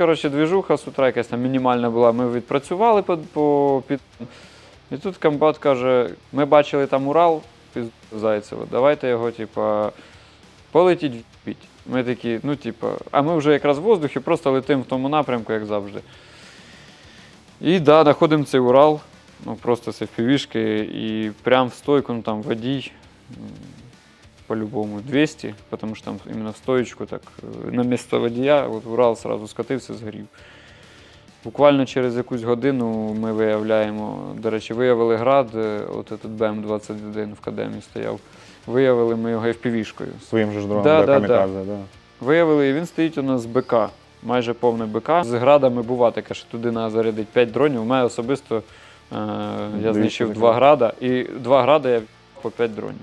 коротше, двіжуха з утра якась там мінімальна була. Ми відпрацювали по, по під. І тут комбат каже: ми бачили там Урал під Зайцево, давайте його, типа, полетіть впіть. Ми такі, ну, типа, а ми вже якраз в воздухі, просто летимо в тому напрямку, як завжди. І да, знаходимо цей Урал, ну просто це впівішки, і прям в стойку, ну там водій. По-любому 200, тому що там іменно в стоечку, так, е, на місце водія, от Урал сразу скотився, згорів. Буквально через якусь годину ми виявляємо, до речі, виявили град, е, от этот БМ-21 в Кадемі стояв. Виявили ми його FPV-шкою. Своїм же ж дроном, Да, да, да, камікадзе, да. Виявили, і він стоїть у нас з БК, майже повний БК. З градами бува таке, що туди треба зарядити 5 дронів. У мене особисто е, я знищив 2 града, і 2 града я по 5 дронів.